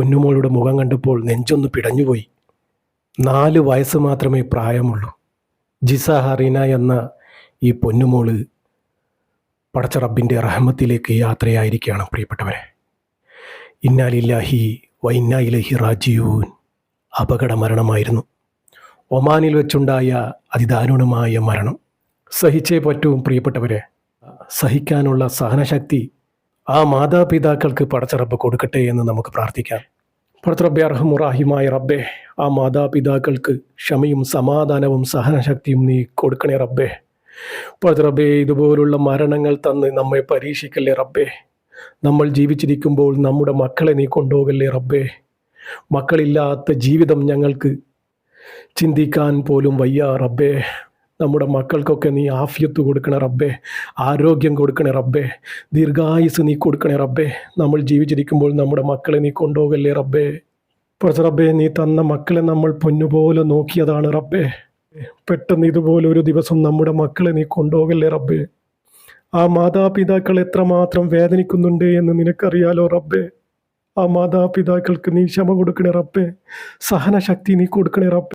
പൊന്നുമോളുടെ മുഖം കണ്ടപ്പോൾ നെഞ്ചൊന്ന് പിടഞ്ഞുപോയി. നാല് വയസ്സ് മാത്രമേ പ്രായമുള്ളൂ. ജിസ ഹറീന എന്ന ഈ പൊന്നുമോൾ പടച്ച റബ്ബിന്റെ റഹ്മത്തിലേക്ക് യാത്രയായിരിക്കുകയാണ് പ്രിയപ്പെട്ടവരെ. ഇന്നാലില്ലാഹി വൈന്നായിലഹി റാജീവൂൻ അപകട മരണമായിരുന്നു ഒമാനിൽ വെച്ചുണ്ടായ അതിദാരുണമായ മരണം. സഹിച്ചേ പറ്റൂ പ്രിയപ്പെട്ടവരെ. സഹിക്കാനുള്ള സഹനശക്തി ആ മാതാപിതാക്കൾക്ക് പടച്ചറബ് കൊടുക്കട്ടെ എന്ന് നമുക്ക് പ്രാർത്ഥിക്കാം. പടച്ച റബ്ബെ അർഹമുറാഹിമായ റബ്ബെ ആ മാതാപിതാക്കൾക്ക് ക്ഷമയും സമാധാനവും സഹനശക്തിയും നീ കൊടുക്കണേ റബ്ബെ. പടച്ച റബ്ബേ ഇതുപോലുള്ള മരണങ്ങൾ തന്ന് നമ്മെ പരീക്ഷിക്കല്ലേ റബ്ബെ. നമ്മൾ ജീവിച്ചിരിക്കുമ്പോൾ നമ്മുടെ മക്കളെ നീ കൊണ്ടുപോകല്ലേ റബ്ബേ. മക്കളില്ലാത്ത ജീവിതം ഞങ്ങൾക്ക് ചിന്തിക്കാൻ പോലും വയ്യ റബ്ബേ. നമ്മുടെ മക്കൾക്കൊക്കെ നീ ആഫിയത്ത് കൊടുക്കണേ റബ്ബേ ആരോഗ്യം കൊടുക്കണേ റബ്ബേ ദീർഘായുസ് നീ കൊടുക്കണേ റബ്ബേ. നമ്മൾ ജീവിച്ചിരിക്കുമ്പോൾ നമ്മുടെ മക്കളെ നീ കൊണ്ടുപോകല്ലേ റബ്ബേ? പ്രൊഫസർ റബ്ബേ നീ തന്ന മക്കളെ നമ്മൾ പൊന്നുപോലെ നോക്കിയതാണ് റബ്ബേ. പെട്ടെന്ന് ഇതുപോലെ ഒരു ദിവസം നമ്മുടെ മക്കളെ നീ കൊണ്ടുപോകല്ലേ റബ്ബേ? ആ മാതാപിതാക്കൾ എത്രമാത്രം വേദനിക്കുന്നുണ്ട് എന്ന് നിനക്കറിയാലോ റബ്ബേ? ആ മാതാപിതാക്കൾക്ക് നീ ക്ഷമ കൊടുക്കണേ റബ്ബേ. സഹനശക്തി നീ കൊടുക്കണേ റബ്ബേ.